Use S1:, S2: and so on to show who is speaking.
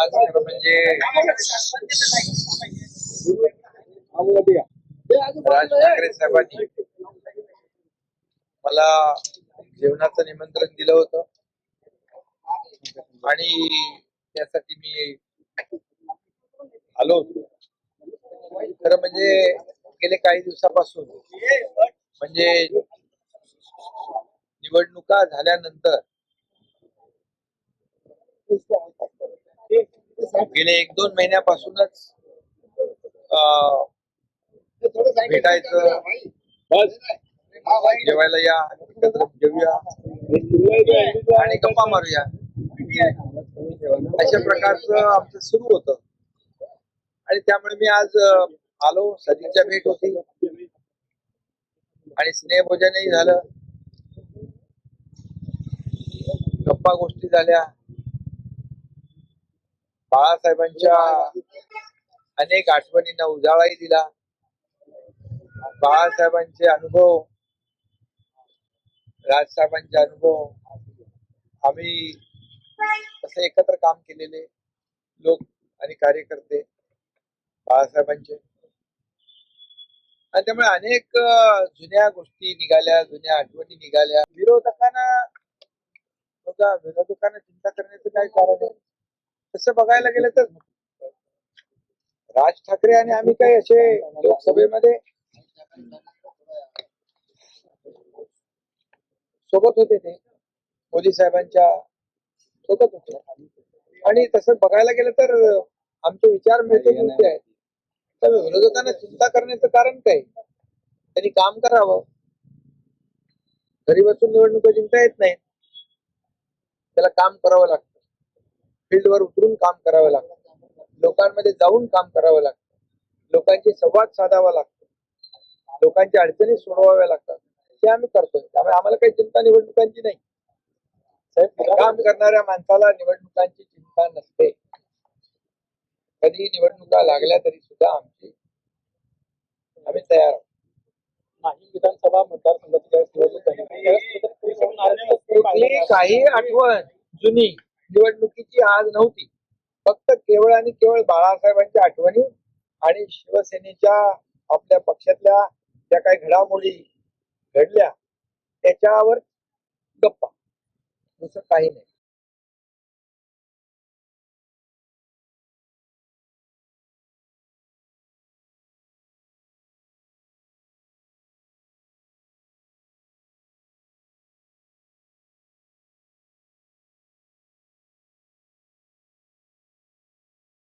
S1: आज खरं म्हणजे राज ठाकरे साहेबांनी मला जेवणाचं निमंत्रण दिलं होतं. आणि त्यासाठी मी आलो होतो. खरं म्हणजे गेले काही दिवसापासून म्हणजे निवडणुका झाल्यानंतर गेले एक दोन महिन्यापासूनच भेटायचं. जेवायला या एकत्र जेवूया आणि गप्पा मारूया. अशा प्रकारचं आमचं सुरू होतं. आणि त्यामुळे मी आज आलो. सजीच्या भेट होती. आणि स्नेहभोजनही झालं. गप्पा गोष्टी झाल्या. बाळासाहेबांच्या अनेक आठवणींना उजाळाही दिला. बाळासाहेबांचे अनुभव राजसाहेबांचे अनुभव आम्ही असे एकत्र काम केलेले लोक आणि कार्यकर्ते बाळासाहेबांचे. आणि त्यामुळे अनेक जुन्या गोष्टी निघाल्या जुन्या आठवणी निघाल्या. विरोधकांना बघा विरोधकांना चिंता करण्याचं काही कारण आहे तसं बघायला गेलं तर राज ठाकरे आणि आम्ही काही असे लोकसभेमध्ये सोबत होते ते. मोदी साहेबांच्या सोबत होते. आणि तसं बघायला गेलं तर आमचे विचार मिळते जुळते आहेत. विरोधकांना चिंता करण्याचं कारण काय? त्यांनी काम करावं. घरी बसून निवडणुका जिंकता येत नाहीत. त्याला काम करावं लागतं. फील्डवर उतरून काम करावं लागतं. लोकांमध्ये जाऊन काम करावं लागतं. लोकांशी संवाद साधावा लागतो. लोकांच्या अडचणी सोडवाव्या लागतात. हे आम्ही करतोय. त्यामुळे आम्हाला काही चिंता निवडणुकांची नाही. साहेब काम करणाऱ्या माणसाला निवडणुकांची चिंता नसते. कधी निवडणुका लागल्या तरी सुद्धा आमची आम्ही तयार आहोत.
S2: नाही विधानसभा मतदारसंघाची
S1: काही आठवण जुनी. निवडणुकीची आज नव्हती. फक्त केवळ आणि केवळ बाळासाहेबांच्या आठवणी आणि शिवसेनेच्या आपल्या पक्षातल्या ज्या काही घडामोडी घडल्या त्याच्यावर गप्पा. दुसरं काही नाही.